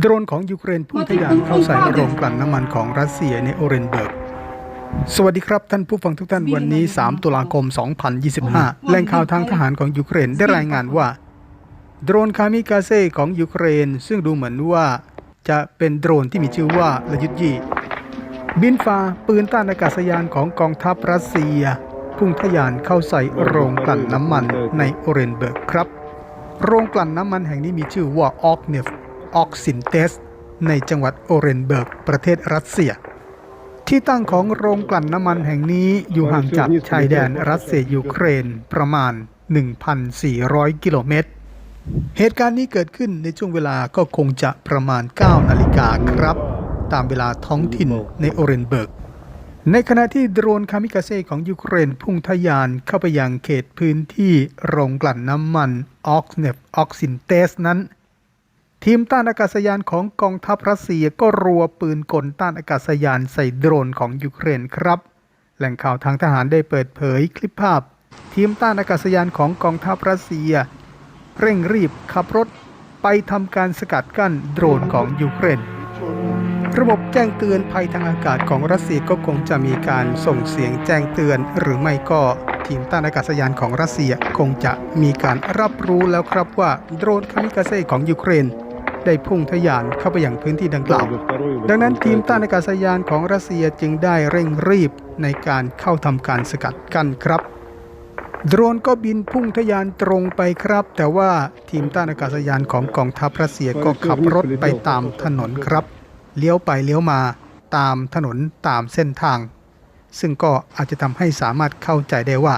โดรนของยูเครนพุ่งทะยานเข้าใส่โรงกลั่นน้ำมันของรัสเซียในโอเรนเบิร์ก สวัสดีครับท่านผู้ฟังทุกท่านวันนี้ 3 ตุลาคม 2025 แหล่งข่าวทางทหารของยูเครนได้รายงานว่า โดรนคามิกาเซ่ของยูเครน ซึ่งดูเหมือนว่าจะเป็นโดรนที่มีชื่อว่าลยุทยีบินฟ้าปืนต้านอากาศยานของกองทัพรัสเซีย พุ่งทะยานเข้าใส่โรงกลั่นน้ำมันในโอเรนเบิร์กครับ โรงกลั่นน้ำมันแห่งนี้มีชื่อว่าออกเนฟ ออกซินเตส ในจังหวัดโอเรนเบิร์ก ประเทศรัสเซีย ที่ตั้งของโรงกลั่นน้ำมันแห่งนี้อยู่ห่างจากชายแดนรัสเซียยูเครนประมาณ 1,400 กิโลเมตร เหตุการณ์นี้เกิดขึ้นในช่วงเวลาก็คงจะประมาณ 9 นาฬิกาครับ ตามเวลาท้องถิ่นในโอเรนเบิร์กในขณะที่โดรนคามิกาเซ่ของยูเครนพุ่งทะยานเข้าไปยังเขตพื้นที่โรงกลั่นน้ำมันออกเนฟออกซินเตสนั้น ทีมต้านอากาศยานของกองทัพรัสเซียก็รัวปืนกลต้านอากาศยานใส่โดรนของยูเครนครับ แหล่งข่าวทางทหารได้เปิดเผยคลิปภาพ ทีมต้านอากาศยานของกองทัพรัสเซีย เร่งรีบขับรถไปทำการสกัดกั้นโดรนของยูเครน ระบบแจ้งเตือนภัยทางอากาศของรัสเซียก็คงจะมีการส่งเสียงแจ้งเตือน หรือไม่ก็ทีมต้านอากาศยานของรัสเซียคงจะมีการรับรู้แล้วครับว่าโดรนคามิกาเซ่ของยูเครน ได้พุ่งทะยานเข้าไปยังพื้นที่ดังกล่าว ดังนั้นทีมต้านอากาศยานของรัสเซียจึงได้เร่งรีบในการเข้าทำการสกัดกั้นครับ โดรนก็บินพุ่งทะยานตรงไปครับ แต่ว่าทีมต้านอากาศยานของกองทัพรัสเซียก็ขับรถไปตามถนนครับ เลี้ยวไปเลี้ยวมาตามถนนตามเส้นทาง ซึ่งก็อาจจะทำให้สามารถเข้าใจได้ว่า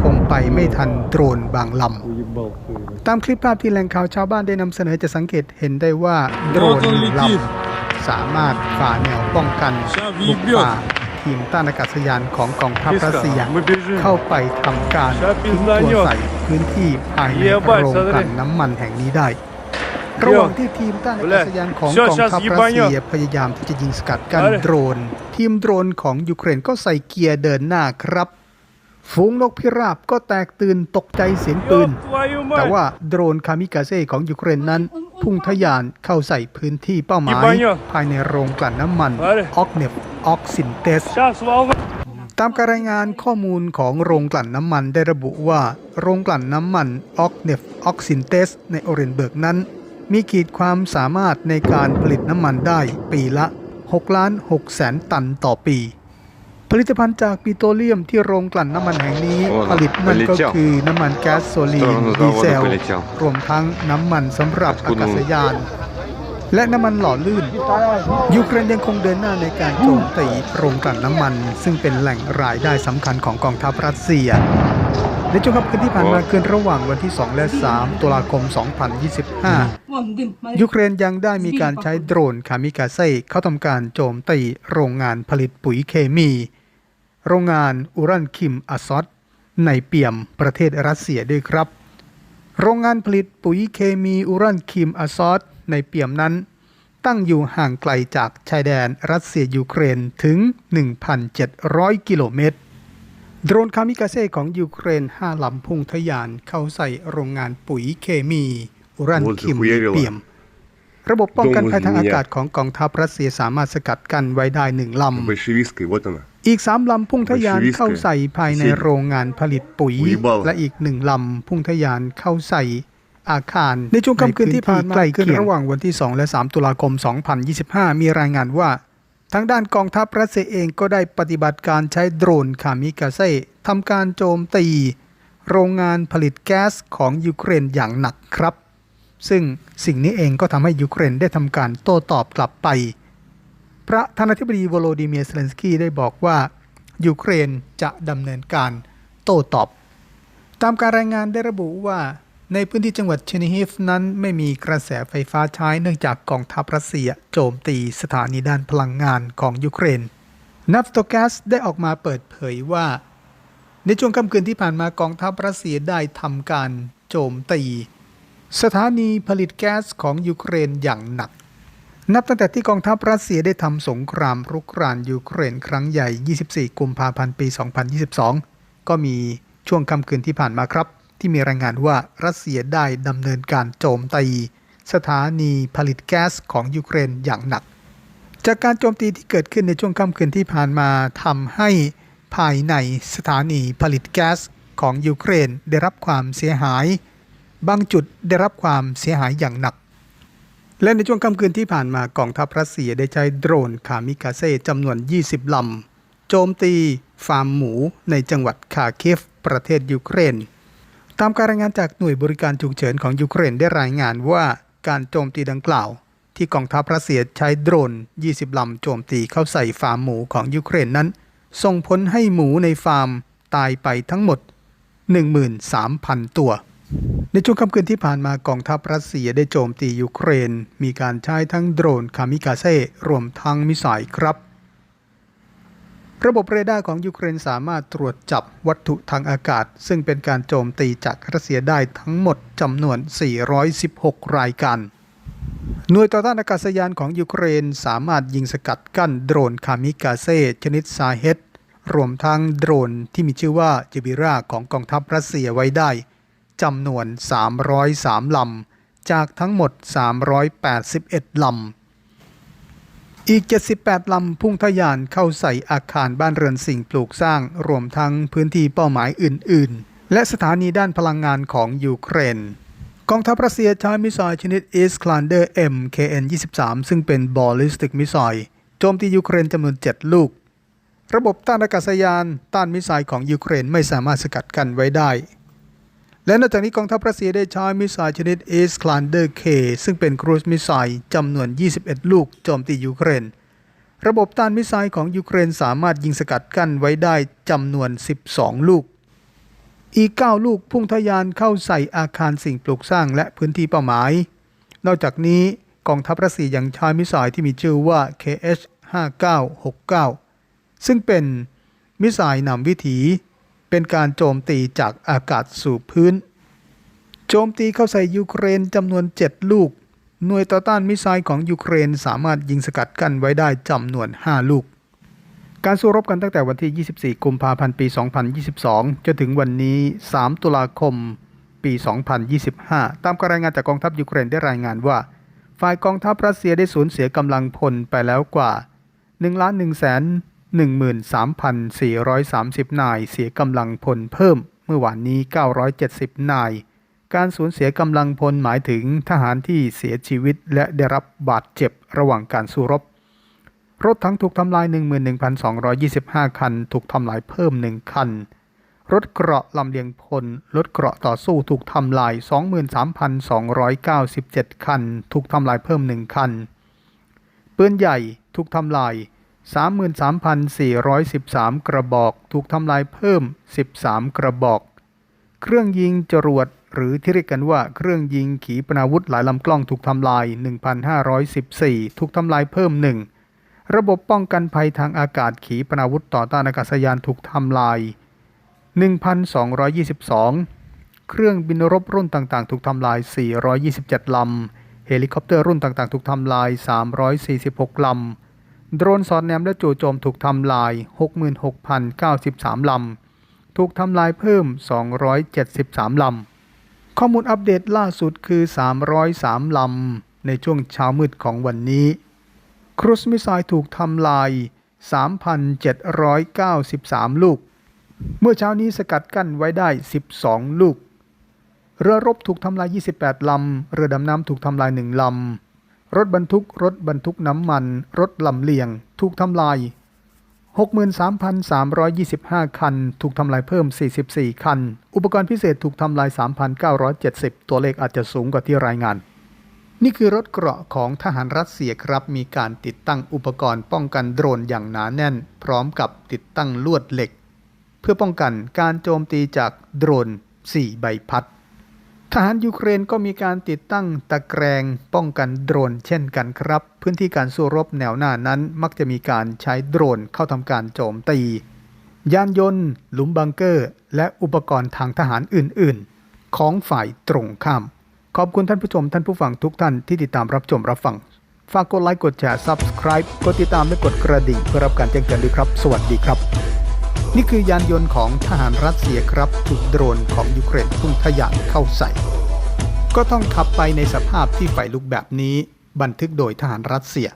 คงไปไม่ทันโดรนบางลำ ตามคลิปภาพที่แหล่งข่าวชาวบ้านได้นำเสนอจะสังเกตเห็นได้ว่าโดรนหนึ่งลำสามารถฝ่าแนวป้องกันบุกป่าทีมต้านอากาศยานของกองทัพรัสเซียเข้าไปทำการทิ้งตัวใส่พื้นที่ภายในโรงกลั่นน้ำมันแห่งนี้ได้ระหว่างที่ทีมต้านอากาศยานของกองทัพรัสเซียพยายามที่จะยิงสกัดกั้นโดรน ทีมโดรนของยูเครนก็ใส่เกียร์เดินหน้าครับ ฝูงนกพิราบก็แตกตื่นตกใจเสียงปืน แต่ว่าโดรนคามิกาเซ่ของยูเครนนั้น พุ่งทะยานเข้าใส่พื้นที่เป้าหมาย ภายในโรงกลั่นน้ำมันออกเนฟออกซินเตสตามการรายงานข้อมูลของโรงกลั่นน้ำมันได้ระบุว่า โรงกลั่นน้ำมันออกเนฟออกซินเตสในโอเรนเบิร์กนั้น มีขีดความสามารถในการผลิตน้ำมันได้ปีละ6ล้าน6แสนตันต่อปี ผลิตภัณฑ์จากปิโตรเลียมที่โรงกลั่นน้ำมันแห่งนี้ผลิตนั่นก็คือน้ำมันแก๊สโซลีนดีเซล รวมทั้งน้ำมันสำหรับอากาศยาน และน้ำมันหล่อลื่น ยูเครนยังคงเดินหน้าในการโจมตีโรงกลั่นน้ำมัน ซึ่งเป็นแหล่งรายได้สำคัญของกองทัพรัสเซียในช่วงค่ำคืนที่ผ่านมาคืนระหว่างวันที่ 2 และ 3 ตุลาคม 2025 ยูเครนยังได้มีการใช้โดรนคามิกาเซ่เข้าทำการโจมตีโรงงานผลิตปุ๋ยเคมี โรงงานอุรานคิมอซอตในเปียมประเทศรัสเซียด้วยครับ โรงงานผลิตปุ๋ยเคมีอุรานคิมอซอตในเปียมนั้น ตั้งอยู่ห่างไกลจากชายแดนรัสเซียยูเครนถึง 1,700 กิโลเมตร โดรนคามิกาเซ่ของยูเครนห้าลำพุ่งทะยานเข้าใส่โรงงานปุ๋ยเคมีอุรานคิมเปียมระบบป้องกันภัยทางอากาศของกองทัพรัสเซียสามารถสกัดกั้นไว้ได้หนึ่งลำ อีกสามลำพุ่งทะยานเข้าใส่ภายในโรงงานผลิตปุ๋ยปุ๋ยเบาและอีกหนึ่งลำพุ่งทะยานเข้าใส่อาคาร ในช่วงค่ำคืนที่ผ่านมาใกล้เคียงระหว่างวันที่ 2 และ 3 ตุลาคม 2025 มีรายงานว่า ทางด้านกองทัพรัสเซียเองก็ได้ปฏิบัติการใช้โดรนคามิกาเซ่ทำการโจมตี โรงงานผลิตแก๊สของยูเครนอย่างหนักครับ ซึ่งสิ่งนี้เองก็ทำให้ยูเครนได้ทำการโต้ตอบกลับไป พระธนาธิบดีโวโลดิเมียร์เซเลนสกี้ได้บอกว่า ยูเครนจะดำเนินการโต้ตอบ ตามการรายงานได้ระบุว่าในพื้นที่จังหวัดเชนิฮิฟนั้นไม่มีกระแสไฟฟ้าใช้เนื่องจากกองทัพรัสเซียโจมตีสถานีด้านพลังงานของยูเครนนัฟโตแกสได้ออกมาเปิดเผยว่า ในช่วงค่ำคืนที่ผ่านมากองทัพรัสเซียได้ทำการโจมตี สถานีผลิตแก๊สของยูเครนอย่างหนัก นับตั้งแต่ที่กองทัพรัสเซียได้ทำสงครามรุกรานยูเครนครั้งใหญ่ 24 กุมภาพันธ์ปี 2022 ก็มีช่วงค่ำคืนที่ผ่านมาครับ ที่มีรายงานว่ารัสเซียได้ดำเนินการโจมตี สถานีผลิตแก๊สของยูเครนอย่างหนัก จากการโจมตีที่เกิดขึ้นในช่วงค่ำคืนที่ผ่านมาทำให้ภายในสถานีผลิตแก๊สของยูเครนได้รับความเสียหาย บางจุดได้รับความเสียหายอย่างหนัก และในช่วงค่ำคืนที่ผ่านมากองทัพรัสเซียได้ใช้โดรนคามิกาเซ่จำนวน 20 ลำ โจมตีฟาร์มหมูในจังหวัดคาเคฟ ประเทศยูเครน ตามการรายงานจากหน่วยบริการฉุกเฉินของยูเครนได้รายงานว่าการโจมตีดังกล่าว ที่กองทัพรัสเซียใช้โดรน 20 ลำ โจมตีเข้าใส่ฟาร์มหมูของยูเครนนั้น ส่งผลให้หมูในฟาร์มตายไปทั้งหมด 13,000 ตัว ในช่วงค่ำคืนที่ผ่านมากองทัพรัสเซียได้โจมตียูเครน มีการใช้ทั้งโดรนคามิกาเซ่รวมทั้งมิสไซล์ครับ ระบบเรดาร์ของยูเครนสามารถตรวจจับวัตถุทางอากาศ ซึ่งเป็นการโจมตีจากรัสเซียได้ทั้งหมดจำนวน 416 รายการ หน่วยต่อต้านอากาศยานของยูเครนสามารถยิงสกัดกั้นโดรนคามิกาเซ่ชนิดซาเฮตรวมทั้งโดรนที่มีชื่อว่าจิบิราของกองทัพรัสเซียไว้ได้ จำนวน 303 ลำ จากทั้งหมด 381 ลำ อีก 78 ลำ พุ่งทะยานเข้าใส่อาคารบ้านเรือนสิ่งปลูกสร้าง รวมทั้งพื้นที่เป้าหมายอื่น ๆ และสถานีด้านพลังงานของยูเครนกองทัพรัสเซียใช้มิสไซล์ชนิด Iskander M KN 23 ซึ่งเป็น ballistic missile โจมตียูเครนจำนวน 7 ลูก ระบบต้านอากาศยาน ต้านมิสไซล์ของยูเครนไม่สามารถสกัดกั้นไว้ได้ และนอกจากนี้กองทัพรัสเซียได้ใช้มิสไซล์ชนิด Iskander K ซึ่งเป็นครูซมิสไซล์จำนวน 21 ลูกโจมตียูเครน ระบบต้านมิสไซล์ของยูเครนสามารถยิงสกัดกั้นไว้ได้จำนวน 12 ลูก อีก 9 ลูกพุ่งทะยานเข้าใส่อาคารสิ่งปลูกสร้างและพื้นที่เป้าหมาย นอกจากนี้กองทัพรัสเซียยังใช้มิสไซล์ที่มีชื่อว่า KH-5969 ซึ่งเป็นมิสไซล์นำวิถี เป็นการโจมตีจากอากาศสู่พื้น โจมตีเข้าใส่ยูเครนจำนวน 7 ลูก หน่วยต่อต้านมิสไซล์ของยูเครนสามารถยิงสกัดกั้นไว้ได้จำนวน 5 ลูก การสู้รบกันตั้งแต่วันที่ 24 กุมภาพันธ์ ปี 2022 จนถึงวันนี้ 3 ตุลาคม ปี 2025 ตามการรายงานจากกองทัพยูเครนได้รายงานว่า ฝ่ายกองทัพรัสเซียได้สูญเสียกำลังพลไปแล้วกว่า1 1 1 13,430 นายเสียกำลังพลเพิ่มเมื่อวานนี้ 970 นาย การสูญเสียกำลังพลหมายถึงทหารที่เสียชีวิตและได้รับบาดเจ็บระหว่างการสู้รบ รถทั้งถูกทำลาย 11,225 คัน ถูกทำลายเพิ่ม 1 คัน รถเกราะลำเลียงพล รถเกราะต่อสู้ถูกทำลาย 23,297 คัน ถูกทำลายเพิ่ม 1 คัน ปืนใหญ่ถูกทำลาย 33,413 กระบอก ถูกทำลายเพิ่ม 13 กระบอก เครื่องยิงจรวดหรือที่เรียกกันว่าเครื่องยิงขีปนาวุธหลายลำกล้องถูกทำลาย 1,514 ถูกทำลายเพิ่ม 1 ระบบป้องกันภัยทางอากาศขีปนาวุธต่อต้านอากาศยานถูกทำลาย 1,222 เครื่องบินรบรุ่นต่างๆ ถูกทำลาย 427 ลำ เฮลิคอปเตอร์รุ่นต่างๆ ถูกทำลาย 346 ลำ โดรนสอดแนมและจู่โจมถูกทำลาย 66,093 ลำ ถูกทำลายเพิ่ม 273 ลำ ข้อมูลอัปเดตล่าสุดคือ 303 ลำ ในช่วงเช้ามืดของวันนี้ ครูซมิไซล์ถูกทำลาย 3,793 ลูก เมื่อเช้านี้สกัดกั้นไว้ได้ 12 ลูก เรือรบถูกทำลาย 28 ลำ เรือดำน้ำถูกทำลาย 1 ลำ รถบรรทุก รถบรรทุกน้ำมัน รถลำเลียง ถูกทำลาย 63,325 คัน ถูกทำลายเพิ่ม 44 คัน อุปกรณ์พิเศษถูกทำลาย 3,970 ตัวเลขอาจจะสูงกว่าที่รายงาน นี่คือรถเกราะของทหารรัสเซียครับ มีการติดตั้งอุปกรณ์ป้องกันโดรนอย่างหนาแน่น พร้อมกับติดตั้งลวดเหล็ก เพื่อป้องกันการโจมตีจากโดรน 4 ใบพัด ทหารยูเครนก็มีการติดตั้งตะแกรงป้องกันโดรนเช่นกันครับ พื้นที่การสู้รบแนวหน้านั้น มักจะมีการใช้โดรนเข้าทำการโจมตี ยานยนต์ หลุมบังเกอร์ และอุปกรณ์ทางทหารอื่น ๆ ของฝ่ายตรงข้าม ขอบคุณท่านผู้ชมท่านผู้ฟังทุกท่านที่ติดตามรับชมรับฟัง ฝากกดไลค์กดแชร์ Subscribe กดติดตามและกดกระดิ่งเพื่อรับการแจ้งเตือนด้วยครับ สวัสดีครับ นี่คือยานยนต์ของทหารรัสเซียครับถูกโดรนของยูเครนพุ่งทะยานเข้าใส่ ก็ต้องขับไปในสภาพที่ไฟลุกแบบนี้ บันทึกโดยทหารรัสเซีย